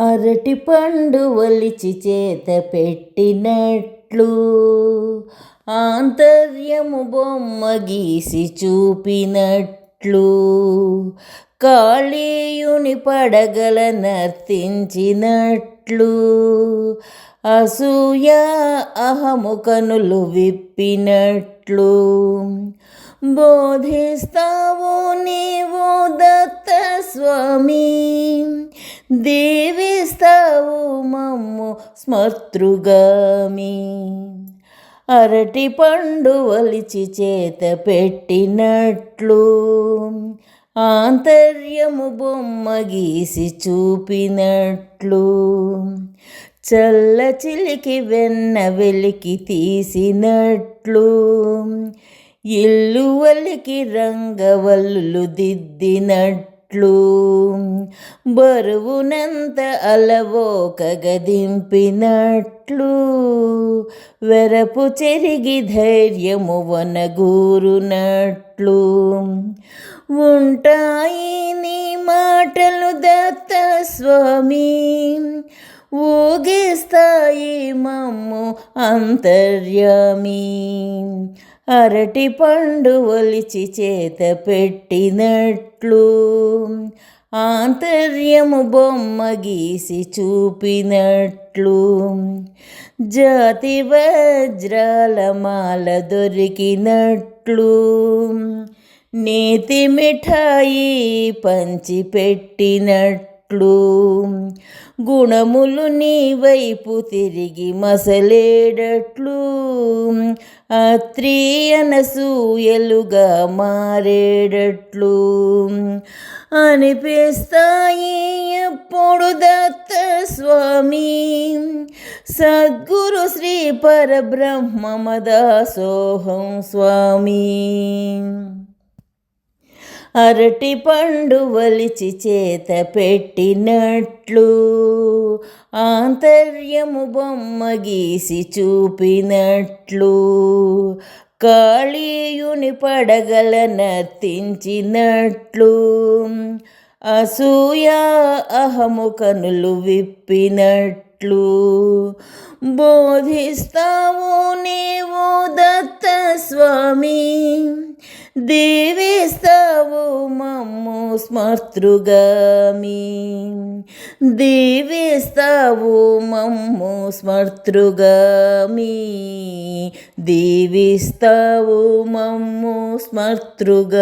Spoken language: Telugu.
అరటి పండు ఒలిచి చేత పెట్టినట్లు ఆంతర్యము బొమ్మ గీసి చూపినట్లు కాళీయుని పడగల నర్తించినట్లు అసూయ అహము కనులు విప్పినట్లు. బోధిస్తావు నీవు దత్త స్వామి దేవిస్తావు మమ్ము స్మర్తృగామి అరటి పండు వలిచి చేత పెట్టినట్లు ఆంతర్యము బొమ్మ గీసి చూపినట్లు చల్ల చిలికి వెన్న వెలికి తీసినట్లు ఇల్లు వలికి రంగవల్లులు దిద్దినట్లు బరువునంత అలవోక గదింపినట్లు వెరపు చెరిగి ధైర్యము వనగూరునట్లు ఉంటాయి నీ మాటలు దత్త స్వామి. ఊగిస్తాయి మమ్ము అంతర్యామి. అరటి పండు ఒలిచి చేత పెట్టినట్లు ఆంతర్యము బొమ్మ గీసి చూపినట్లు జాతి వజ్రాల మాల దొరికినట్లు నేతి మిఠాయి పంచిపెట్టినట్లు గుణములు నీ వైపు తిరిగి మసలేడట్లు. అత్రి అనసూయలుగా మారేడట్లు. అనిపిస్తాయి ఎప్పుడు దత్త స్వామి. సద్గురు శ్రీ పరబ్రహ్మమదాసోహం స్వామి. అరటి పండు వలిచి చేత పెట్టినట్లు ఆంతర్యము బొమ్మ గీసి చూపినట్లు కాళీయుని పడగల నర్తించినట్లు అసూయ అహము కనులు విప్పినట్లు బోధిస్తావు నీవు దత్త స్వామి దేవి స్మర్తృగామి. దీవిస్తావు మమ్ము స్మర్తృగామి. దీవిస్తావు మమ్ము స్మర్తృగామి.